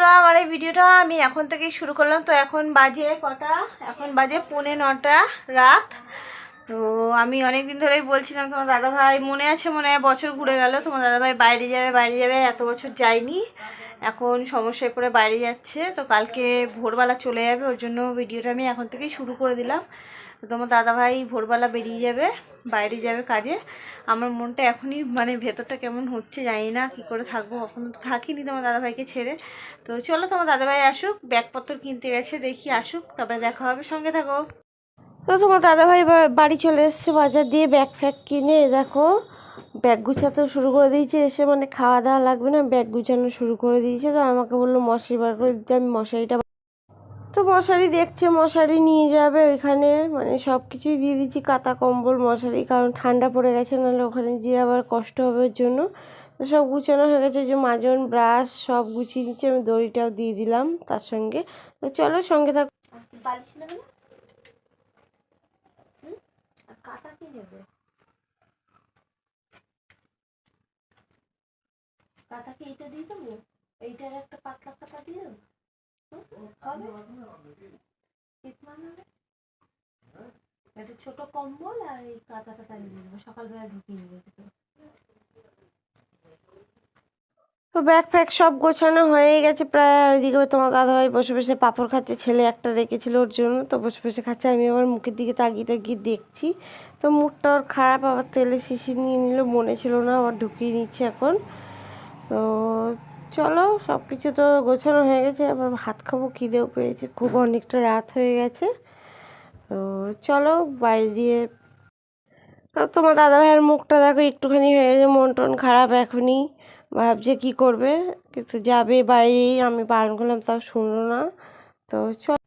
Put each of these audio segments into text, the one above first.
বন্ধুরা, আমার এই ভিডিওটা আমি এখন থেকেই শুরু করলাম। তো এখন বাজে কটা? এখন বাজে পৌনে নটা রাত। তো আমি অনেক দিন ধরেই বলছিলাম, তোমার দাদাভাই মনে আছে মনে হয় বছর ঘুরে গেল, তোমার দাদাভাই বাইরে যাবে বাইরে যাবে, এত বছর যায়নি। এখন সমস্যায় পড়ে বাইরে যাচ্ছে, তো কালকে ভোরবেলা চলে যাবে, ওর জন্য ভিডিওটা আমি এখন থেকেই শুরু করে দিলাম। তোমার দাদাভাই ভোরবেলা বেরিয়ে যাবে, বাইরে যাবে কাজে। আমার মনটা এখনই মানে ভেতরটা কেমন হচ্ছে জানি না, কী করে থাকব, কখনো তো থাকিনি তোমার দাদাভাইকে ছেড়ে। তো চলো তোমার দাদাভাই আসুক, ব্যাগপত্র কিনতে গেছে, দেখি আসুক, তারপরে দেখা হবে, সঙ্গে থাকো। তো তোমার দাদাভাই বাড়ি চলে এসছে, বাজার দিয়ে ব্যাগ ফ্যাগ কিনে, দেখো ব্যাগ গুছাতেও শুরু করে দিয়েছে, এসে মানে খাওয়া দাওয়া লাগবে না ব্যাগ গুছানো শুরু করে দিয়েছে, তো আমাকে বলল, মশারি বার করে দিতে, আমি মশারিটা তো মশারি দেখছে, মশারি নিয়ে যাবে ওইখানে মানে সব কিছুই দিয়ে দিচ্ছি কাতা কম্বল, মশারি, কারণ ঠান্ডা পড়ে গেছে, নাহলে ওখানে গিয়ে আবার কষ্ট হবে ওর জন্য। তো সব গুছানো হয়ে গেছে যে মাজন, ব্রাশ, সব গুছিয়ে নিচ্ছে, আমি দড়িটাও দিয়ে দিলাম তার সঙ্গে। তো চলো সঙ্গে থাক বালিশ নেবে না হুম? আর কাটা কি নেবে? কাটা কি এইটা দিয়ে দেবো? এইটার একটা পাতলা কাটা দিয়ে দেবো? হবে? একটা ছোট কম্বল আর এই কাঁথা কাঁথা নিয়ে নেব সকালবেলা ঢুকিয়ে নিয়ে যেতে তো ব্যাগ ফ্যাগ সব গোছানো হয়ে গেছে প্রায় ওইদিকে তোমার দাদাভাই বসে বসে পাঁপড় খাচ্ছে, ছেলে একটা রেখেছিল ওর জন্য, তো বসে বসে খাচ্ছে, আমি আবার মুখের দিকে তাকিয়ে তাকিয়ে দেখছি। তো মুখটা ওর খারাপ, আবার তেলে শিশি নিয়ে নিল, মনে ছিল না, আবার ঢুকিয়ে নিচ্ছে এখন। তো চলো সব কিছু তো গোছানো হয়ে গেছে, আবার হাত খাব, খিদেও পেয়েছে, খুব অনেকটা রাত হয়ে গেছে। তো চলো, বাইরে দিয়ে। তোমার দাদাভাইয়ের মুখটা দেখো, একটুখানি হয়ে গেছে মন টন খারাপ এখনই। ভাবছে কি করবে? কিন্তু যাবে বাইরেই আমি বারণ করলাম তাও শুনলো না। তো চল।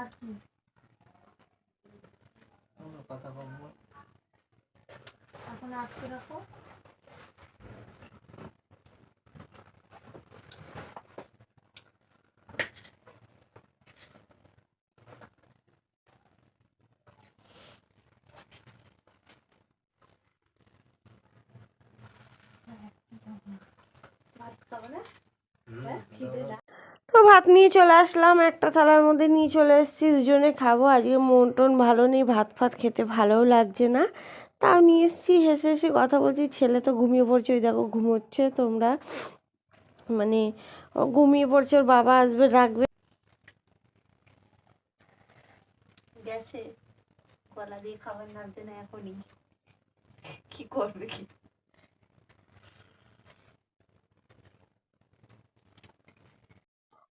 আর কি এখন আটকে রাখো ভাত খাব না? হ্যাঁ? খিদে তো ভাত নিয়ে চলে আসলাম, একটা থালার মধ্যে নিয়ে চলে এসেছি, দুজনে খাব। আজকে মন টন ভালো নেই, ভাত ফাত খেতে ভালোও লাগছে না। তাও নিয়ে এসেছি, হেসে হেসে কথা বলছি, ছেলে তো ঘুমিয়ে পড়ছে, ওই দেখো ঘুমোচ্ছে তোমরা। মানে ও ঘুমিয়ে পড়ছে, ওর বাবা আসবে, রাখবে। গেছে, গলা দিয়ে খাবার নামছে না এখনই। কি করবে কি?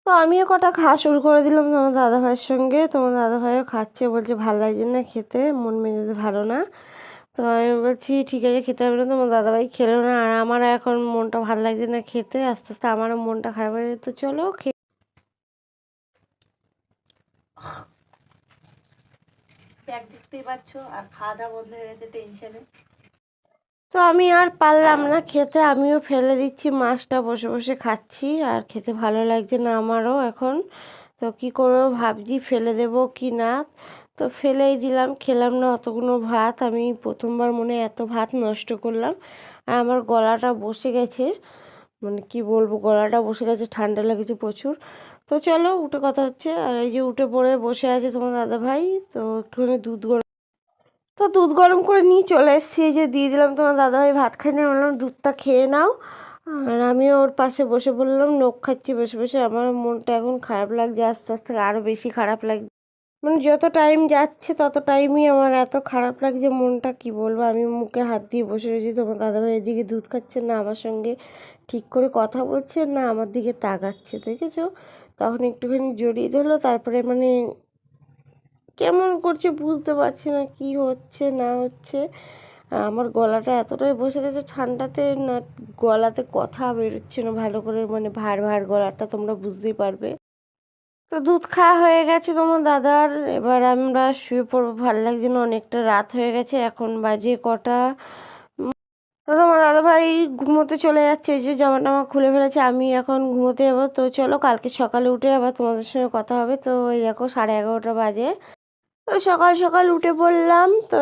তো আমিও কটা খাওয়া শুরু করে দিলাম তোমার দাদা ভাইয়ের সঙ্গে। তোমার দাদা ভাইও খাচ্ছে, বলছে ভালো লাগছে না খেতে, মন মেজাজ ভালো না। তো আমি বলছি, ঠিক আছে, খেতে হবে না। তোমার দাদাভাই খেলো না, আর আমারও এখন মনটা ভালো লাগছে না খেতে। আস্তে আস্তে আমারও মনটা খারাপ হয়ে যেত চলো খে দেখতেই পাচ্ছ, আর খাওয়া দাওয়া বন্ধ হয়ে গেছে টেনশনে তো আমি আর পারলাম না খেতে, আমিও ফেলে দিচ্ছি, মাছটা বসে বসে খাচ্ছি, আর খেতে ভালো লাগছে না আমারও এখন। তো কি করব, ভাবছি ফেলে দেব কি না। তো ফেলেই দিলাম, খেলাম না অতগুলো ভাত। আমি প্রথমবার মনে এত ভাত নষ্ট করলাম, আর আমার গলাটা বসে গেছে। মানে কি বলব, গলাটা বসে গেছে, ঠান্ডা লেগেছে প্রচুর। তো চলো, উঠে কথা হচ্ছে। আর এই যে উঠে পড়ে বসে আছে তোমার দাদা ভাই তো একটুখানি দুধ গরম তো দুধ গরম করে নিয়ে চলে এসেছি। যে দিয়ে দিলাম তোমার দাদাভাই ভাত খাইনি আমি বললাম, দুধটা খেয়ে নাও। আর আমিও ওর পাশে বসে বললাম, নখ খাচ্ছি। বসে বসে আমার মনটা এখন খারাপ লাগছে, আস্তে আস্তে আরও বেশি খারাপ লাগছে। মানে যত টাইম যাচ্ছে, তত টাইমই আমার এত খারাপ লাগছে, মনটা কি বলব? আমি মুখে হাত দিয়ে বসে রয়েছি। তোমার দাদাভাই এদিকে দুধ খাচ্ছে না, আমার সঙ্গে ঠিক করে কথা বলছে না, আমার দিকে তাকাচ্ছে, দেখেছ? তখন একটুখানি জড়িয়ে ধরলো, তারপরে মানে কেমন করছে বুঝতে পারছি না কি হচ্ছে, না হচ্ছে। আমার গলাটা এতটাই বসে গেছে, ঠান্ডাতে না গলাতে কথা বেরোচ্ছে না, ভালো করে মানে ভার ভার গলাটা তোমরা বুঝতেই পারবে। তো দুধ খাওয়া হয়ে গেছে তোমার দাদার, এবার আমরা শুয়ে পড়ব, ভালো লাগছে না, অনেকটা রাত হয়ে গেছে, এখন বাজে কটা। তো তোমার দাদা ভাই ঘুমোতে চলে যাচ্ছে, এই যে জামা টামা খুলে ফেলেছে, আমি এখন ঘুমোতে যাব। তো চলো কালকে সকালে উঠে আবার তোমাদের সঙ্গে কথা হবে, তো এই দেখো সাড়ে এগারোটা বাজে। তো সকাল সকাল উঠে পড়লাম। তো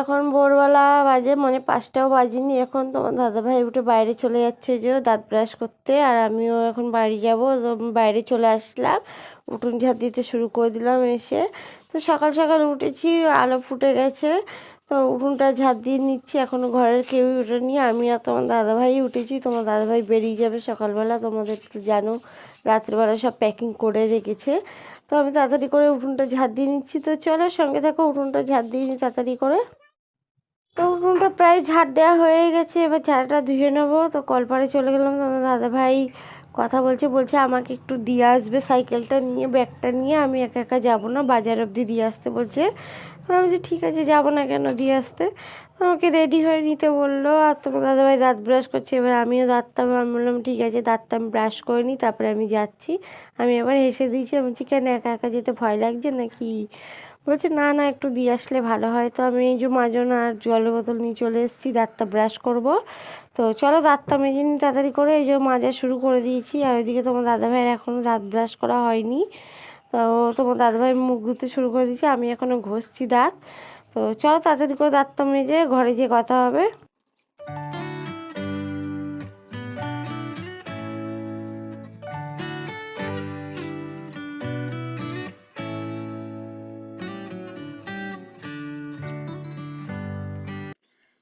এখন ভোরবেলা বাজে মানে পাঁচটাও বাজেনি। এখন তোমার দাদাভাই উঠে বাইরে চলে যাচ্ছে যে দাঁত ব্রাশ করতে, আর আমিও এখন বাড়ি যাব। বাইরে চলে আসলাম, উঠুন ঝাঁট দিতে শুরু করে দিলাম এসে। তো সকাল সকাল উঠেছি, আলো ফুটে গেছে। তো উঠোনটা ঝাঁট দিয়ে নিচ্ছি এখনও ঘরের কেউই উঠেনি আমি আর তোমার দাদাভাই উঠেছি, তোমার দাদাভাই বেরিয়ে যাবে সকালবেলা। তোমাদের তো জানো, রাত্রেবেলা সব প্যাকিং করে রেখেছে। তো আমি তাড়াতাড়ি করে উঠোনটা ঝাঁট দিয়ে নিচ্ছি। তো চলো সঙ্গে থাকো, উঠোনটা ঝাঁট দিয়ে নিই তাড়াতাড়ি করে। তো উঠোনটা প্রায় ঝাড় দেওয়া হয়ে গেছে। এবার ঝাড়টা ধুয়ে নেব। তো কলপাড়ে চলে গেলাম। তো আমার দাদা ভাই কথা বলছে বলছে আমাকে একটু দিয়ে আসবে সাইকেলটা নিয়ে, ব্যাগটা নিয়ে। আমি একা একা যাব না, বাজার অবধি দিয়ে আসতে বলছে। আমি বলছি, ঠিক আছে, যাব না কেন দিয়ে আসতে? আমাকে রেডি হয়ে নিতে বলল। আর তোমার দাদাভাই দাঁত ব্রাশ করছে। এবার আমিও দাঁতটা, আমি বললাম, ঠিক আছে, দাঁতটা আমি ব্রাশ করে নিই তারপরে আমি যাচ্ছি। আমি এবার হেসে দিয়েছি, আমি বলছি, কেন একা একা যেতে ভয় লাগছে নাকি? বলছে, না না, একটু দিয়ে আসলে ভালো হয়। তো আমি এই যে মাজন আর জলের বোতল নিয়ে চলে এসেছি, দাঁতটা ব্রাশ করব। তো চলো, দাঁতটা মেজে নিই তাড়াতাড়ি করে। এই যে মাজা শুরু করে দিয়েছি, আর ওইদিকে তোমার দাদাভাইয়ের এখনও দাঁত ব্রাশ করা হয়নি। তো তোমার দাদাভাই মুখ ধুতে শুরু করে দিয়েছি, আমি এখনও ঘষছি দাঁত। তো চলো তাড়াতাড়ি করে দাঁতটা মেজে ঘরে যেয়ে কথা হবে।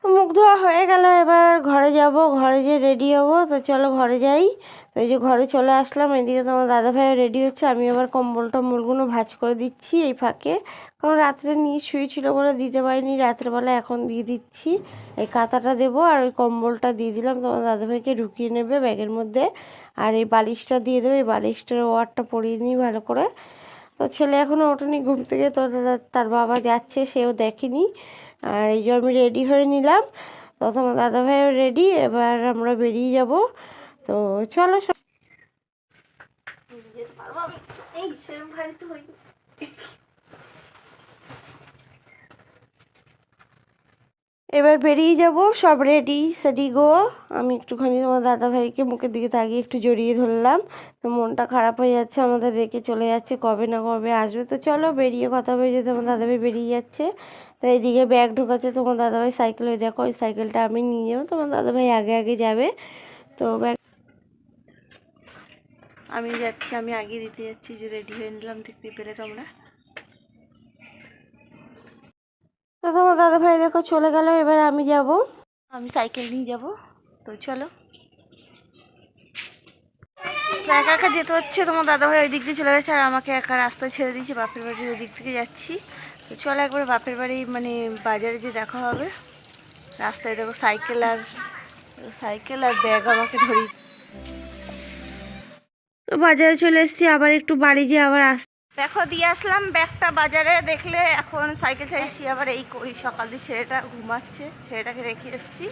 মুখ ধোয়া হয়ে গেল, এবার ঘরে যাব, ঘরে যেয়ে রেডি হব, তো চলো ঘরে যাই। এই যে ঘরে চলে আসলাম, এদিকে তোমার দাদা ভাইও রেডি হচ্ছে আমি আবার কম্বল টম্বলগুলো ভাঁজ করে দিচ্ছি এই ফাঁকে। কারণ রাত্রে নিয়ে শুয়েছিল বলে দিতে পারিনি, রাত্রেবেলা এখন দিয়ে দিচ্ছি। এই কাঁথাটা দেবো আর ওই কম্বলটা দিয়ে দিলাম, তোমার দাদাভাইকে ঢুকিয়ে নেবে ব্যাগের মধ্যে। আর এই বালিশটা দিয়ে দেবে, এই বালিশটার ওয়ারটা পরিয়ে নিই ভালো করে। তো ছেলে এখনও ওঠেনি ঘুম থেকে, তো তার- তার বাবা যাচ্ছে, সেও দেখেনি। আর এই যে আমি রেডি হয়ে নিলাম, তো তোমার দাদাভাইও রেডি এবার আমরা বেরিয়ে যাব। তো চলো এবার বেরিয়ে যাব সব রেডি সেডি গো আমি একটুখানি তোমার দাদাভাইকে মুখের দিকে তাকিয়ে একটু জড়িয়ে ধরলাম। তো মনটা খারাপ হয়ে যাচ্ছে আমাদের রেখে চলে যাচ্ছে কবে না কবে আসবে। তো চলো বেরিয়ে কথা বলে যেতে আমার দাদাভাই বেরিয়ে যাচ্ছে। তো এইদিকে ব্যাগ ঢুকাচ্ছে তোমার দাদাভাই সাইকেলে দেখো ওই সাইকেলটা আমি নিয়ে যাব তোমার দাদাভাই আগে আগে যাবে। তো ব্যাগ আমি যাচ্ছি, আমি আগে দিতে যাচ্ছি যে রেডি হয়ে নিলাম দেখতে পেলে তোমরা। তো তোমার দাদা ভাই দেখো চলে গেল, এবার আমি যাব। আমি সাইকেল নিয়ে যাব, তো চলো। একা একা যেতে হচ্ছে, তোমার দাদাভাই ওই দিক দিয়ে চলে গেছে, আর আমাকে একা রাস্তায় ছেড়ে দিয়েছে, বাপের বাড়ির ওই দিক থেকে যাচ্ছি। তো চলো একবার বাপের বাড়ি মানে বাজারে যে দেখা হবে। রাস্তায় দেখো সাইকেল আর সাইকেল আর ব্যাগ আমাকে ধরি তো বাজারে চলে এসেছি আবার একটু বাড়ি যেয়ে আবার আস দেখো দিয়ে আসলাম ব্যাগটা বাজারে দেখলে এখন সাইকেল চাইছি আবার এই করি সকাল দিয়ে ছেলেটা ঘুমাচ্ছে ছেলেটাকে রেখে এসেছি।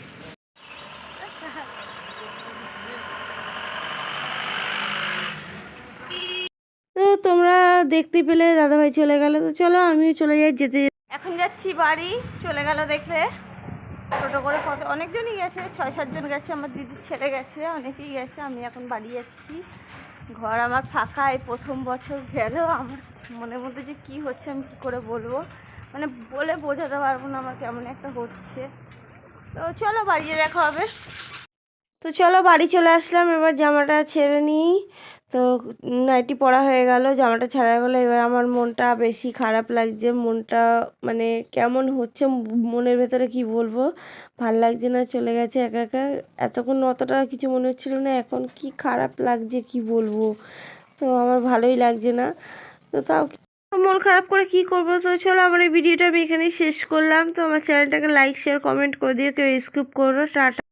তো তোমরা দেখতে পেলে দাদাভাই চলে গেল তো চলো আমিও চলে যাই যেতে এখন যাচ্ছি বাড়ি চলে গেল দেখলে। টোটো করে কত অনেকজনই গেছে ছয় সাতজন গেছে আমার দিদির ছেলে গেছে অনেকেই গেছে আমি এখন বাড়ি যাচ্ছি। ঘর আমার ফাঁকা, এই প্রথম বছর গেল আমার মনের মধ্যে যে কি হচ্ছে আমি কী করে বলব? মানে বলে বোঝাতে পারব না আমার কেমন একটা হচ্ছে। তো চলো বাড়িতে দেখা হবে। তো চলো বাড়ি চলে আসলাম, এবার জামাটা ছেড়ে নিই। তো নাইটি পরা হয়ে গেল, জামাটা ছাড়া গেলো। এবার আমার মনটা বেশি খারাপ লাগছে, মনটা মানে কেমন হচ্ছে, মনের ভেতরে কি বলব? ভালো লাগছে না, চলে গেছে একা একা। এতক্ষণ অতটা কিছু মনে হচ্ছিল না, এখন কি খারাপ লাগছে, কি বলব? তো আমার ভালোই লাগছে না। তো তাও মন খারাপ করে কি করব? তো চলো, আমার এই ভিডিওটা আমি এখানেই শেষ করলাম। তো আমার চ্যানেলটাকে লাইক শেয়ার কমেন্ট করে দিও, কেউ স্কিপ করো টাটা।